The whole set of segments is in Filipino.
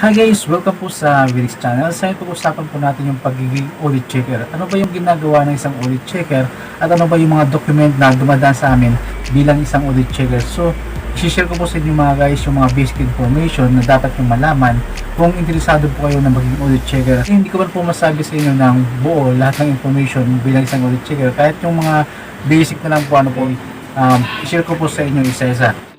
Hi guys! Welcome po sa Willis Channel. Sa ito usapan po natin yung pagiging audit checker. Ano ba yung ginagawa ng isang audit checker at ano ba yung mga document na dumadaan sa amin bilang isang audit checker. So, share ko po sa inyo mga guys yung mga basic information na dapat yung malaman kung interesado po kayo na maging audit checker. Kasi hindi ko man po masabi sa inyo ng buo lahat ng information bilang isang audit checker. Kahit yung mga basic na lang po ano po, um, share ko po sa inyo isa-isa.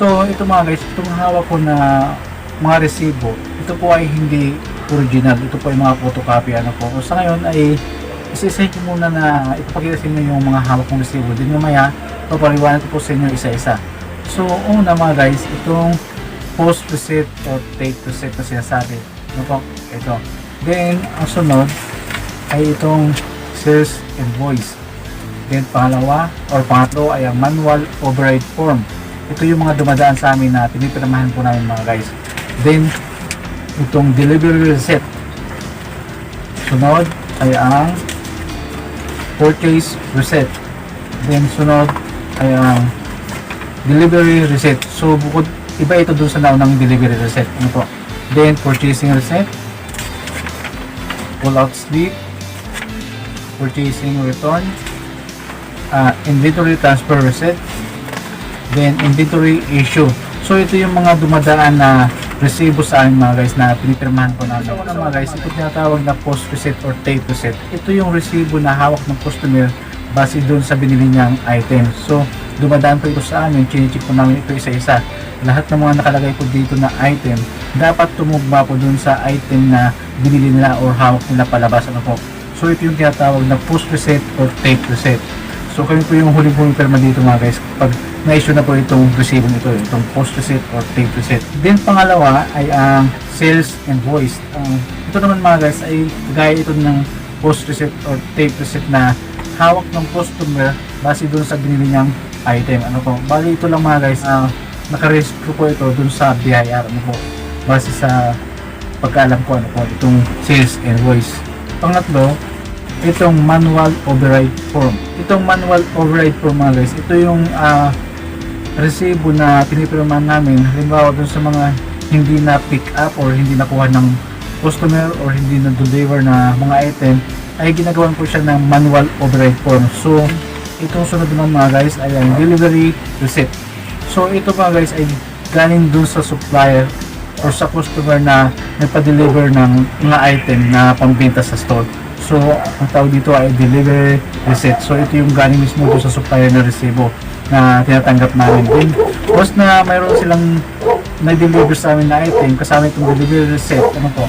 So, ito mga guys, itong hawak ko na mga resibo, ito po ay hindi original. Ito po ay mga photocopy. Ano po. So, sa ngayon ay isa-isa ko muna na ipapakita sa inyo yung mga hawak kong resibo. Din mamaya, papaliwanag ko po sa inyo isa-isa. So, una mga guys, itong post receipt or take receipt na sinasabi. Ano po? Ito. Then, ang sunod ay itong sales invoice. Then, pangalawa or pangatlo ay ang manual override form ito yung mga dumadaan sa amin na pinipirmahan po namin mga guys. Then, itong delivery receipt. Sunod ay ang purchase receipt. Then, sunod ay ang delivery receipt. So, bukod, iba ito dun sa naunang delivery receipt. Ano po? Then, purchasing receipt. Pull out slip. Purchasing return. Uh, inventory transfer receipt then inventory issue. So ito yung mga dumadaan na resibo sa amin mga guys na pinipirmahan ko. So una mga guys, ito tinatawag na post receipt or tape receipt. Ito yung resibo na hawak ng customer base doon sa binili niyang item. So dumadaan po ito sa amin, chinichik po namin ito isa-isa. Lahat ng mga nakalagay po dito na item, dapat tumugma po doon sa item na binili nila or hawak nila palabas. Ano po. So ito yung tinatawag na post receipt or tape receipt. So kami po yung huling pumipirma dito mga guys pag na-issue na po itong resibo nito, itong post receipt or tape receipt. Then pangalawa ay ang sales invoice. Ang ito naman mga guys ay gaya ito ng post receipt or tape receipt na hawak ng customer base doon sa binili niyang item. Ano po? Bali ito lang mga guys, uh, nakaregister po ito doon sa BIR. Ano po? Base sa pagkaalam ko ano po, itong sales invoice. Pangatlo, itong manual override form. Itong manual override form mga guys, ito yung uh, resibo na pinipirmahan namin. Halimbawa dun sa mga hindi na pick up or hindi nakuha ng customer or hindi na deliver na mga item ay ginagawan po siya ng manual override form. So itong sunod naman mga guys ay ang delivery receipt. So ito mga guys ay galing dun sa supplier or sa customer na nagpa-deliver ng mga item na pambenta sa store so ang tawag dito ay delivery receipt so ito yung galing mismo dun sa supplier na resibo na tinatanggap namin. Then, once na mayroon silang nag-deliver sa amin na item, kasama itong delivery receipt, ano po,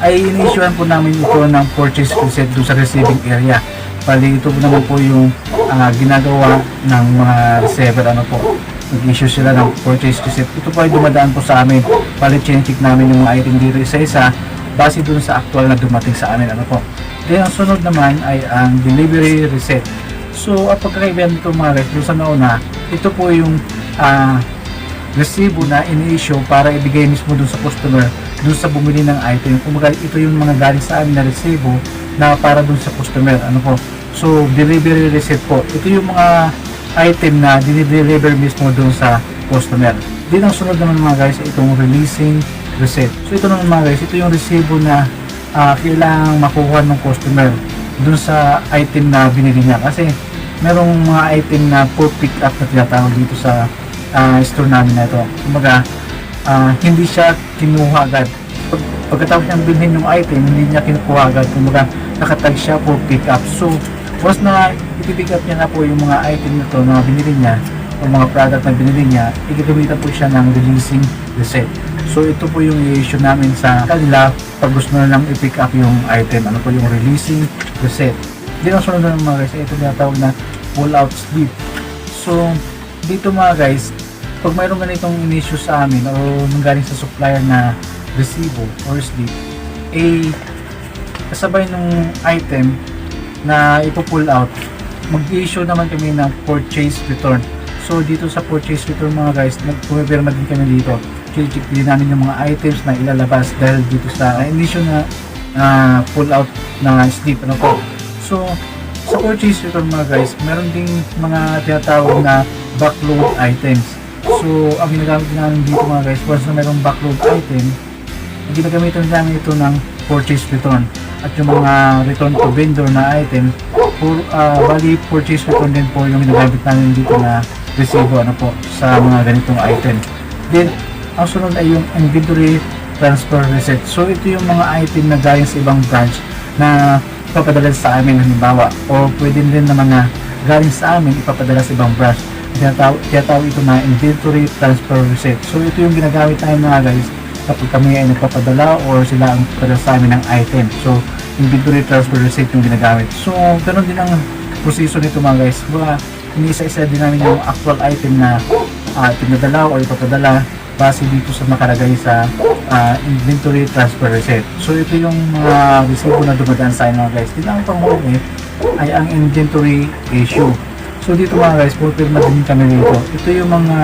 ay in-issuean po namin ito ng purchase receipt doon sa receiving area. Bali, ito po naman po yung uh, ginagawa ng mga receiver, ano po, nag-issue sila ng purchase receipt. Ito po ay dumadaan po sa amin. Bali, chinecheck namin yung mga item dito isa-isa base doon sa actual na dumating sa amin, ano po. Then, ang sunod naman ay ang delivery receipt. So, ang pagkakaibigan nito mga doon sa nauna, ito po yung uh, resibo na ini-issue para ibigay mismo doon sa customer, doon sa bumili ng item. Kumbaga, ito yung mga galing sa amin na resibo na para doon sa customer. Ano po? So, delivery receipt po. Ito yung mga item na dinideliver mismo doon sa customer. Din ang sunod naman mga guys, itong releasing receipt. So, ito naman mga guys, ito yung resibo na uh, kailangang makuha ng customer dun sa item na binili niya. Kasi merong mga item na for pick up na tinatawag dito sa uh, store namin na ito. Kumbaga uh, hindi siya kinuha agad. Pag, pagkatapos niyang bilhin yung item hindi niya kinukuha agad. Kumbaga nakatag siya for pick up so once na ipipick up niya na po yung mga item na to na binili niya o mga product na binili niya igagamitan po siya ng releasing receipt So ito po yung i-issue namin sa kanila pag gusto na lang i-pick up yung item. Ano po yung releasing receipt. Hindi ang sunod na mga guys, ito tinatawag na pull out slip. So dito mga guys, pag mayroong ganitong in-issue sa amin o nanggaling sa supplier na resibo or slip, eh kasabay ng item na ipo-pull out, mag-issue naman kami ng purchase return. So dito sa purchase return mga guys, nagpumipirma din kami dito check din namin yung mga items na ilalabas dahil dito sa issue na uh, pull out na slip ano po. So, sa purchase return mga guys, meron ding mga tinatawag na backload items. So, ang ginagamit namin dito mga guys, once na merong backload item, ginagamitan namin ito ng purchase return. At yung mga return to vendor na item, for, uh, bali purchase return din po yung ginagamit namin dito na resibo ano po, sa mga ganitong item. Then, ang sunod ay yung inventory transfer receipt. So, ito yung mga item na galing sa ibang branch na ipapadala sa amin halimbawa o pwede rin naman na galing sa amin ipapadala sa ibang branch. Tinatawag, tinatawag ito na inventory transfer receipt so ito yung ginagamit namin mga guys kapag kami ay nagpapadala or sila ang padala sa amin ng item. So inventory transfer receipt yung ginagamit. So ganun din ang proseso nito mga guys. Mga iniisa-isa din namin yung actual item na uh, pinadala o ipapadala base dito sa nakalagay sa ah, inventory transfer receipt. So ito yung mga resibo na dumadaan sa mga guys. Dito ang panghuli ay ang inventory issue. So dito mga guys, pupirma din kami dito. Ito yung mga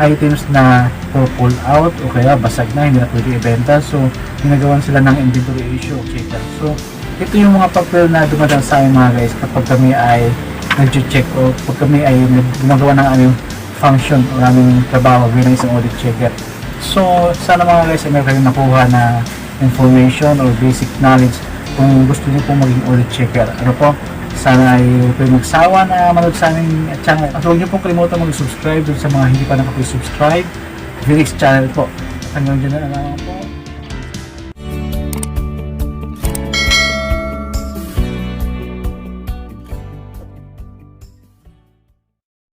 items na pull out o kaya basag na, hindi na pwede ibenta. So ginagawan sila ng inventory issue checker. So ito yung mga papel na dumadaan sa akin mga guys kapag kami ay nag-check o pag kami ay gumagawa ng aming function o trabaho bilang isang audit checker. So, sana mga guys ay meron kayong nakuha na information or basic knowledge kung gusto niyo po maging audit checker. Ano po? Sana ay huwag magsawa na manood sa aming channel. At huwag niyo pong kalimutan mag-subscribe sa mga hindi pa nakapag-subscribe. Felix channel po. Hanggang dyan na lang po.